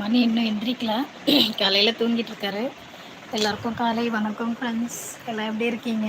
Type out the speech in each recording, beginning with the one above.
மணி இன்னும் எந்திரிக்கல. காலையில் தூங்கிட்டு இருக்காரு. எல்லாருக்கும் காலை வணக்கம் ஃப்ரெண்ட்ஸ் எல்லாம் எப்படி இருக்கீங்க?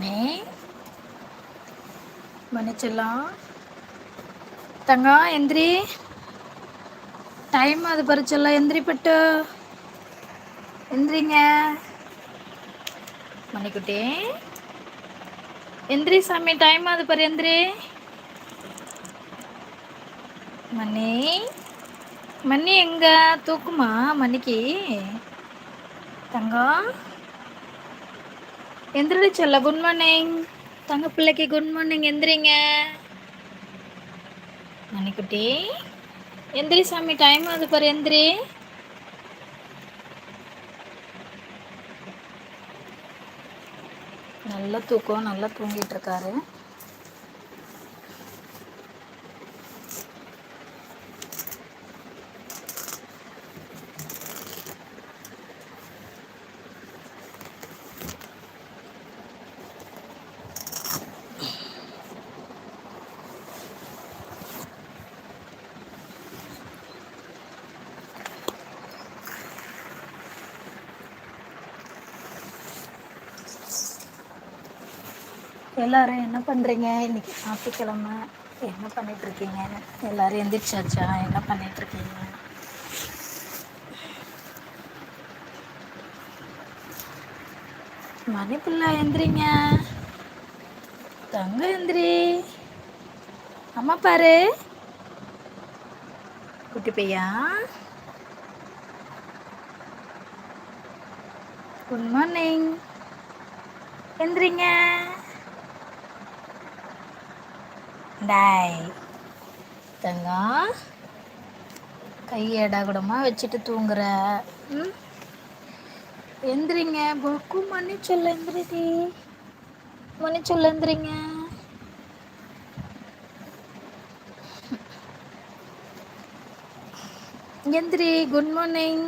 மணி மன்னிச்சிடலாம் தங்கம் எந்திரி. டைம் அது பறிச்சிடலாம் எந்திரி பட்டு. எந்திரிங்க. மணிக்குட்டி. எந்திரி சாமி டைம் அது பாரு எந்திரி. மணி மணி எங்க? தூக்குமா மணிக்கு தங்கம் எந்திரிச்சல்ல சொல்ல குட் மார்னிங் தங்க பிள்ளைக்கு குட் மார்னிங் எந்திரிங்க. மணிக்குட்டி எந்திரி சாமி டைம் அது பாரு எந்திரி. நல்லா தூக்கம் நல்லா தூங்கிட்டு இருக்காரு. எல்லாரும் என்ன பண்ணுறீங்க இன்னைக்கு ஞாயிற்றுக்கிழமை. என்ன பண்ணிட்டு இருக்கீங்க எல்லாரும் எந்திரிச்சாச்சா? என்ன பண்ணிட்டு இருக்கீங்க மணி பிள்ளை எந்திரிங்க. தங்க எந்திரி. அம்மா பாரு. குட்டி பையா. Good morning. எந்திரிங்க. டாய் தங்கம் கையடா கூடமா வச்சுட்டு தூங்குற. ம்? எந்திரிங்க. பொக்கு மணி சொல்ல எந்திரிடி மணி சொல்ல எந்திரிங்க. எந்திரி குட் மார்னிங்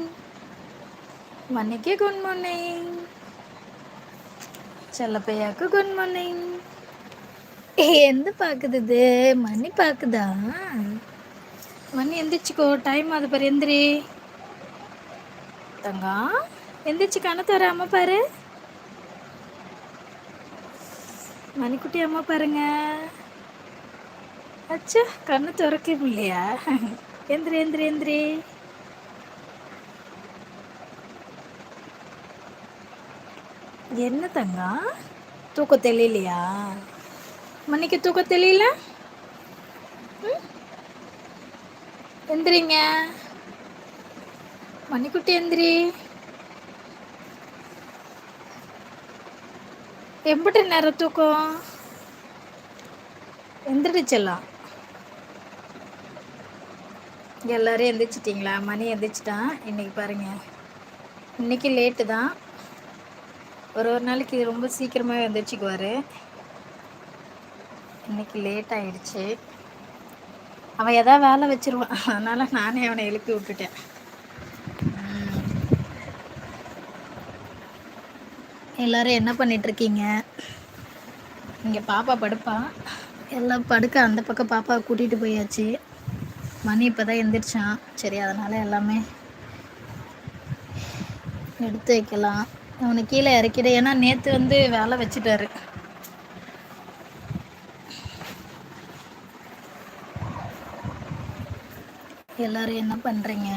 மணிக்கு குட் மார்னிங் செல்லப்பையாக்கு குட் மார்னிங் எந்த பார்க்குது இது? மணி பார்க்குதா மணி எந்திரிச்சுக்கோ. டைம் அது பாரு எந்திரி. தங்கா எந்திரிச்சு கணத்து வர அம்மா பாரு. மணிக்குட்டி அம்மா பாருங்க. அச்சா கண்ணு திறக்க இல்லையா எந்திரி எந்திரி எந்திரி. என்ன தங்கம் தூக்கம் தெரியலையா மணிக்கு தூக்கம் தெரியல? எந்திரிங்க. மணிக்குட்டி எந்திரி. எம்பிட்டு நேரம் தூக்கம்? எந்திரிச்சலாம் எல்லாரும் எந்திரிச்சிட்டிங்களா? மணி எந்திரிச்சிட்டான். இன்னைக்கு பாருங்க. இன்னைக்கு லேட்டு தான். ஒரு ஒரு நாளைக்கு ரொம்ப சீக்கிரமாக எந்திரிச்சிக்குவார். இன்னைக்கு லேட் ஆயிடுச்சு. அவன் எதாவது வேலை வச்சிருவான். அதனால நானே அவனை எழுப்பி விட்டுட்டேன். எல்லாரும் என்ன பண்ணிட்டு இருக்கீங்க? இங்கே பாப்பா படுப்பான் எல்லாம் படுக்க அந்த பக்கம் பாப்பாவை கூட்டிகிட்டு போயாச்சு. மணி இப்போ தான் எந்திரிச்சான். சரி அதனால் எல்லாமே எடுத்து வைக்கலாம். அவனை கீழே இறக்கிட. ஏன்னா நேற்று வந்து வேலை வச்சுட்டாரு. எல்லாரும் என்ன பண்ணுறீங்க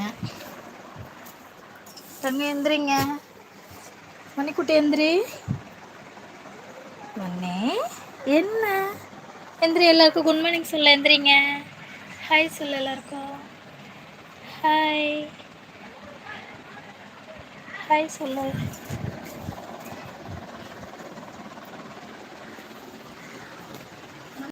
தங்க எந்திரிங்க. மணிக்குட்டி எந்திரி. மண்ணே என்ன? எந்திரி எல்லாருக்கும் குட் மார்னிங் சொல்ல எந்திரிங்க. ஹாய் சொல்ல எல்லாருக்கும். ஹாய் ஹாய் சொல்லு.